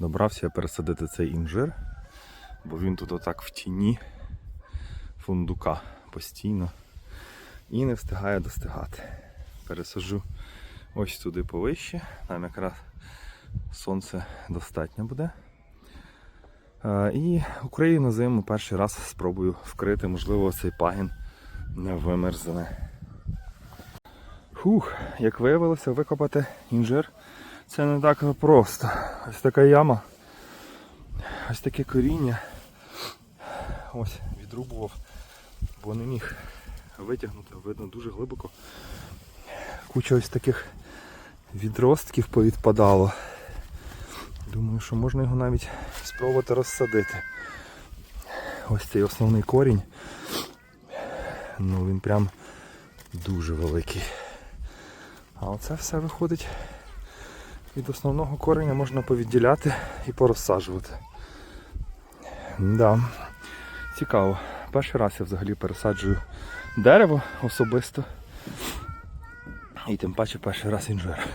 Добрався я пересадити цей інжир, бо він тут отак в тіні фундука постійно і не встигає достигати. Пересаджу ось туди повище, там якраз сонце достатньо буде. Е, І Україну зиму перший раз спробую вкрити, можливо, цей пагін не вимерзне. Фух, як виявилося, викопати інжир це не так просто. Ось така яма, ось таке коріння. Ось, відрубував, бо не міг витягнути, видно дуже глибоко. Куча ось таких відростків повідпадало. Думаю, що можна його навіть спробувати розсадити. Ось цей основний корінь. Ну він прям дуже великий. А оце все виходить від основного кореня можна повідділяти і порозсаджувати. Да. Цікаво. Перший раз я взагалі пересаджую дерево особисто. І тим паче перший раз інжир.